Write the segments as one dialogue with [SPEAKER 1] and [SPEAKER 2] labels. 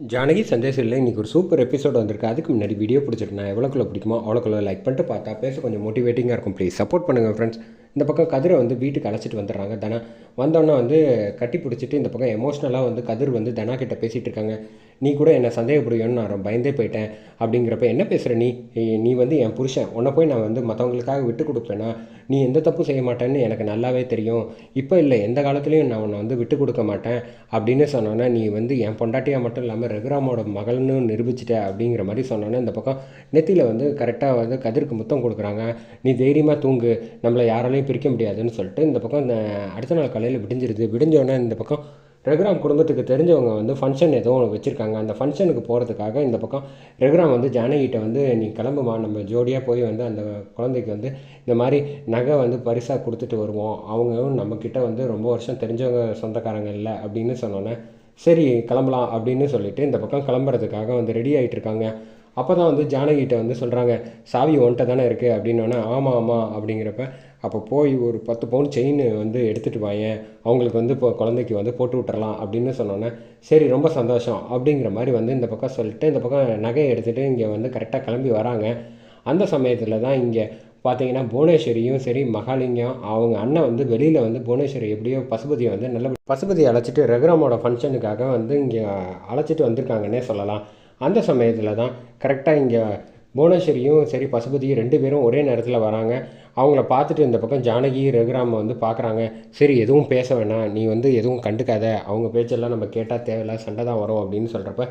[SPEAKER 1] ஜானகி சந்தேஷில் இன்றைக்கி ஒரு super episode வந்திருக்கு. அதுக்கு முன்னாடி வீடியோ பிடிச்சிட்டு நான் எவ்வளோக்குள்ள பிடிக்குமோ அவ்வளோக்குள்ள லைக் பண்ணிட்டு பார்த்தா பேச கொஞ்சம் மோட்டிவேட்டிங்காக இருக்கும். ப்ளீஸ் சப்போர்ட் பண்ணுங்கள் ஃப்ரெண்ட்ஸ் இந்த பக்கம் கதிரை வந்து வீட்டுக்கு அழைச்சிட்டு வந்துடுறாங்க. தனா வந்தோடனே வந்து கட்டி பிடிச்சிட்டு இந்த பக்கம் எமோஷ்னலாக வந்து கதிர் வந்து தனா கிட்ட பேசிகிட்டு இருக்காங்க. நீ கூட என்னை சந்தேகப்படுவியோன்னு நான் ரொம்ப பயந்தே போயிட்டேன். அப்படிங்கிறப்ப என்ன பேசுகிற நீ? நீ வந்து என் புருஷன். உன்னை போய் நான் வந்து மற்றவங்களுக்காக விட்டு கொடுப்பேனா? நீ எந்த தப்பு செய்ய மாட்டேன்னு எனக்கு நல்லாவே தெரியும். இப்போ இல்லை எந்த காலத்துலேயும் நான் உன்னை வந்து விட்டு கொடுக்க மாட்டேன் அப்படின்னு சொன்னோன்னா நீ வந்து என் பொண்டாட்டியாக மட்டும் இல்லாமல் ரகுராமோட மகள்னு நிரூபிச்சிட்ட அப்படிங்கிற மாதிரி சொன்னோன்னே இந்த பக்கம் நெத்தியில் வந்து கரெக்டாக வந்து கதிர்க்கு முத்தம் கொடுக்குறாங்க. நீ தைரியமாக தூங்கு. நம்மளை யாராலையும் பிரிக்க முடியாதுன்னு சொல்லிட்டு இந்த பக்கம் அடுத்த நாள் காலையில் விடிஞ்சிருது. விடிஞ்சோடனே இந்த பக்கம் ரகுராம் குடும்பத்துக்கு தெரிஞ்சவங்க வந்து ஃபங்க்ஷன் ஏதோ ஒன்று வச்சுருக்காங்க. அந்த ஃபங்க்ஷனுக்கு போகிறதுக்காக இந்த பக்கம் ரகுராம் வந்து ஜானகிட்ட வந்து நீ கிளம்புமா? நம்ம ஜோடியாக போய் வந்து அந்த குழந்தைக்கு வந்து இந்த மாதிரி நகை வந்து பரிசாக கொடுத்துட்டு வருவோம். அவங்களும் நம்மக்கிட்ட வந்து ரொம்ப வருஷம் தெரிஞ்சவங்க சொந்தக்காரங்க இல்லை அப்படின்னு சொன்னோன்னே சரி கிளம்பலாம் அப்படின்னு சொல்லிட்டு இந்த பக்கம் கிளம்புறதுக்காக வந்து ரெடி ஆகிட்டு இருக்காங்க. அப்போ தான் வந்து ஜானகிட்ட வந்து சொல்கிறாங்க சாவி ஒன்ட்ட தானே இருக்குது அப்படின்னோடனே ஆமாம் ஆமாம் அப்படிங்கிறப்ப அப்போ போய் ஒரு பத்து பவுன் செயின் வந்து எடுத்துகிட்டு வாயேன். அவங்களுக்கு வந்து இப்போ குழந்தைக்கு வந்து போட்டு விட்டுறலாம் அப்படின்னு சொன்னோன்னே சரி ரொம்ப சந்தோஷம் அப்படிங்கிற மாதிரி வந்து இந்த பக்கம் சொல்லிட்டு இந்த பக்கம் நகையை எடுத்துகிட்டு இங்கே வந்து கரெக்டாக கிளம்பி வராங்க. அந்த சமயத்தில் தான் இங்கே பார்த்தீங்கன்னா புவனேஸ்வரியும் சரி மகாலிங்கம் அவங்க அண்ணன் வந்து வெளியில் வந்து புவனேஸ்வரி எப்படியோ பசுபதியை வந்து நல்ல பசுபதியை அழைச்சிட்டு ரகுராமோட ஃபங்க்ஷனுக்காக வந்து இங்கே அழைச்சிட்டு வந்திருக்காங்கன்னே சொல்லலாம். அந்த சமயத்தில் தான் கரெக்டாக இங்கே புவனேஸ்வரியும் சரி பசுபதியும் ரெண்டு பேரும் ஒரே நேரத்தில் வராங்க. அவங்கள பார்த்துட்டு இந்த பக்கம் ஜானகி ரகுராம வந்து பார்க்குறாங்க. சரி எதுவும் பேச வேணாம். நீ வந்து எதுவும் கண்டுக்காத. அவங்க பேச்செல்லாம் நம்ம கேட்டால் தேவையில்ல. சண்டை தான் வரும் அப்படின்னு சொல்கிறப்ப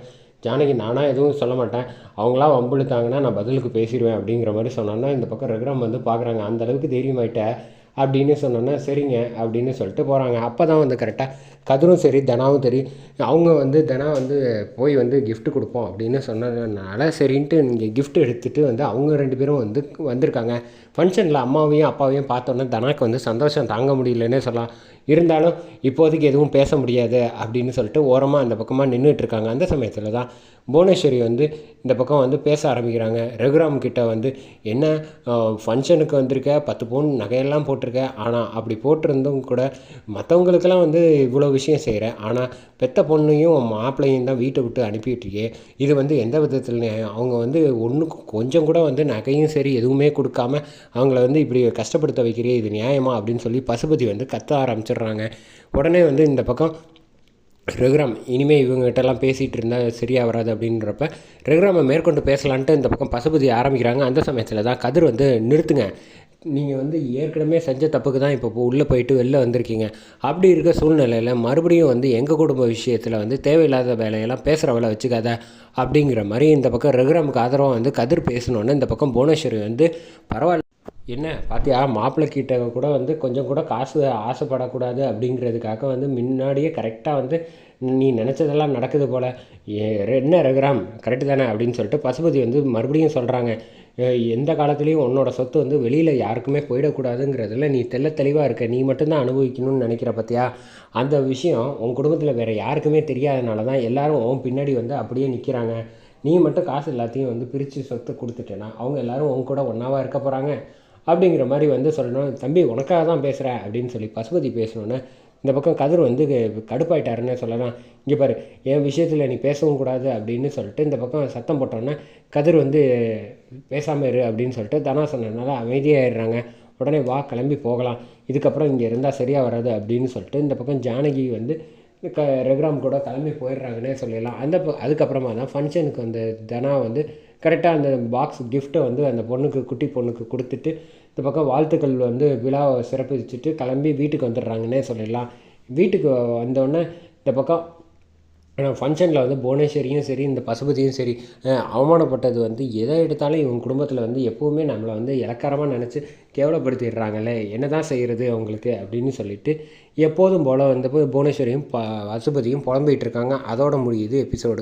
[SPEAKER 1] ஜானகி நானாக எதுவும் சொல்ல மாட்டேன். அவங்களாம் வம்பிழுத்தாங்கன்னா நான் பதிலுக்கு பேசிடுவேன் அப்படிங்கிற மாதிரி சொன்னோன்னா இந்த பக்கம் ரகுராம் வந்து பார்க்குறாங்க. அந்தளவுக்கு தைரியமாயிட்ட. அப்படின்னு சொன்னோன்னா சரிங்க அப்படின்னு சொல்லிட்டு போகிறாங்க அப்போ தான் வந்து கரெக்டாக கதிரும் சரி தனாவும் சரி அவங்க வந்து தனா வந்து போய் வந்து கிஃப்ட்டு கொடுப்போம் அப்படின்னு சொன்னதுனால சரின்ட்டு இங்கே கிஃப்ட் எடுத்துகிட்டு வந்து அவங்க ரெண்டு பேரும் வந்து வந்திருக்காங்க. ஃபங்க்ஷனில் அம்மாவையும் அப்பாவையும் பார்த்தோன்னே தனாக்கு வந்து சந்தோஷம் தாங்க முடியலன்னே சொல்லலாம். இருந்தாலும் இப்போதைக்கு எதுவும் பேச முடியாது அப்படின்னு சொல்லிட்டு ஓரமாக அந்த பக்கமாக நின்றுட்டு இருக்காங்க அந்த சமயத்தில் தான் புவனேஸ்வரி வந்து இந்த பக்கம் வந்து பேச ஆரம்பிக்கிறாங்க. ரகுராம் கிட்ட வந்து என்ன ஃபங்க்ஷனுக்கு வந்திருக்க? பத்து பவுன் நகையெல்லாம் போட்டிருக்க? ஆனால் அப்படி போட்டிருந்தும் கூட மற்றவங்களுக்கெல்லாம் வந்து இவ்வளோ விஷயம் செய்கிறேன் ஆனால் பெத்த பொண்ணையும் மாப்பிள்ளையும் தான் வீட்டை விட்டு அனுப்பிட்டுருக்கே இது வந்து எந்த விதத்தில் நியாயம்? அவங்க வந்து ஒன்றுக்கு கொஞ்சம் கூட வந்து நகையும் சரி எதுவுமே கொடுக்காம அவங்கள வந்து இப்படி கஷ்டப்படுத்த வைக்கிறே இது நியாயமா? அப்படின்னு சொல்லி பசுபதி வந்து கத்த வச்சிடுறாங்க உடனே வந்து இந்த பக்கம் ரகுராம் இனிமேல் இவங்ககிட்டலாம் பேசிகிட்டு இருந்தால் சரியாக வராது அப்படின்றப்ப ரகுராமை மேற்கொண்டு பேசலான்ட்டு இந்த பக்கம் பசுபதி ஆரம்பிக்கிறாங்க. அந்த சமயத்தில் தான் கதிர் வந்து நிறுத்துங்க. நீங்கள் வந்து ஏற்கனவே செஞ்ச தப்புக்கு தான் இப்போ உள்ளே போயிட்டு வெளில வந்திருக்கீங்க. அப்படி இருக்க சூழ்நிலையில் மறுபடியும் வந்து எங்கள் குடும்ப விஷயத்தில் வந்து தேவையில்லாத வேலையெல்லாம் பேசுகிற வேலை வச்சுக்காத அப்படிங்கிற மாதிரி இந்த பக்கம் ரகுராமுக்கு ஆதரவாக வந்து கதிர் பேசணுன்னு இந்த பக்கம் புவனேஸ்வரி வந்து பரவாயில்ல என்ன? பார்த்தியா மாப்பிள்ளை கிட்ட கூட வந்து கொஞ்சம் கூட காசு ஆசைப்படக்கூடாது அப்படிங்கிறதுக்காக வந்து முன்னாடியே கரெக்டாக வந்து நீ நினச்சதெல்லாம் நடக்குது போல். என்ன ரகுராம்? கரெக்டு தானே அப்படின்னு சொல்லிட்டு பசுபதி வந்து மறுபடியும் சொல்கிறாங்க எந்த காலத்துலேயும் உன்னோட சொத்து வந்து வெளியில் யாருக்குமே போயிடக்கூடாதுங்கிறதுல நீ தெள்ள தெளிவாக இருக்க. நீ மட்டும்தான் அனுபவிக்கணும்னு நினைக்கிற பார்த்தியா அந்த விஷயம் உன் குடும்பத்தில் வேறு யாருக்குமே தெரியாதனால தான் எல்லோரும் உன் பின்னாடி வந்து அப்படியே நிற்கிறாங்க நீ மட்டும் காசு எல்லாத்தையும் வந்து பிரித்து சொத்து கொடுத்துட்டேன்னா அவங்க எல்லாரும் உன் கூட ஒன்றாவாக இருக்க போகிறாங்க அப்படிங்கிற மாதிரி வந்து சொல்லணும். தம்பி உனக்காக தான் பேசுகிறேன் அப்படின்னு சொல்லி பசுபதி பேசணுன்னு இந்த பக்கம் கதிர் வந்து கடுப்பாயிட்டாருன்னு கடுப்பாயிட்டாருன்னே சொல்லலாம். இங்கே பாரு என் விஷயத்தில் நீ பேசவும் கூடாது அப்படின்னு சொல்லிட்டு இந்த பக்கம் சத்தம் போட்டோன்னே கதிர் வந்து பேசாமல் இரு அப்படின்னு சொல்லிட்டு தனா சொன்னதுனால அமைதியாகிடுறாங்க உடனே வா கிளம்பி போகலாம். இதுக்கப்புறம் இங்கே இருந்தால் சரியாக வராது அப்படின்னு சொல்லிட்டு இந்த பக்கம் ஜானகி வந்து க ரெகுராம் கூட கிளம்பி போயிடுறாங்கன்னே சொல்லிடலாம். அந்த ப- அதுக்கப்புறமா தான் ஃபங்க்ஷனுக்கு வந்து தனா வந்து கரெக்டாக அந்த பாக்ஸ் கிஃப்ட்டை வந்து அந்த பொண்ணுக்கு குட்டி பொண்ணுக்கு கொடுத்துட்டு இந்த பக்கம் வாழ்த்துக்கள் வந்து விழாவை சிறப்பிச்சுட்டு கிளம்பி வீட்டுக்கு வந்துடுறாங்கன்னே சொல்லிடலாம். வீட்டுக்கு வந்தோடனே இந்த பக்கம் ஃபங்க்ஷனில் வந்து புவனேஸ்வரியும் சரி இந்த பசுபதியும் சரி அவமானப்பட்டது வந்து எதை எடுத்தாலும் இவங்க குடும்பத்தில் வந்து எப்போவுமே நம்மளை வந்து இலக்காரமாக நினச்சி கேவலப்படுத்திடுறாங்களே என்ன தான் செய்கிறது அவங்களுக்கு அப்படின்னு சொல்லிட்டு எப்போதும் போல் வந்து புவனேஸ்வரியும் ப பசுபதியும் புலம்பிகிட்டு இருக்காங்க. அதோட முடியுது எபிசோடு.